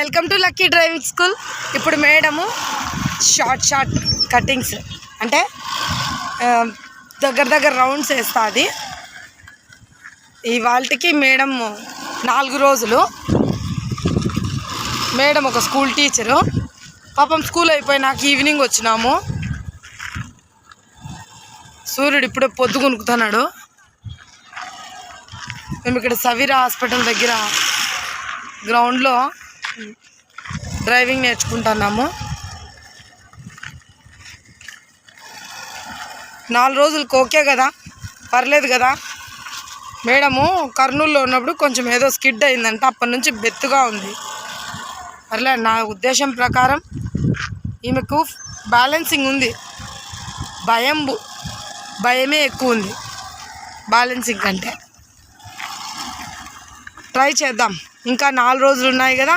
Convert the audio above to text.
Welcome to lucky driving school. ఇప్పుడు madam short short cuttings అంటే దగ్గర దగ్గర రౌండ్స్ వేస్తుంది. ఇవాళకి మేడం నాలుగు రోజులు. మేడం ఒక స్కూల్ టీచరు. పాపం స్కూల్ అయిపోయినాక ఈవినింగ్ వచ్చినాము. సూర్యుడు ఇప్పుడే పొద్దు కొనుక్కుతున్నాడు మేము ఇక్కడ సవిరా హాస్పిటల్ దగ్గర గ్రౌండ్లో డ్రైవింగ్ నేర్చుకుంటున్నాము. నాలుగు రోజులకు ఓకే కదా పర్లేదు కదా. మేడము కర్నూలులో ఉన్నప్పుడు కొంచెం ఏదో స్కిడ్ అయిందంటే అప్పటి నుంచి బెత్తుగా ఉంది. పర్లేదు నా ఉద్దేశం ప్రకారం ఈమెకు బ్యాలెన్సింగ్ ఉంది. భయం భయమే ఎక్కువ ఉంది. బ్యాలెన్సింగ్ కంటే ట్రై చేద్దాం. ఇంకా నాలుగు రోజులు ఉన్నాయి కదా.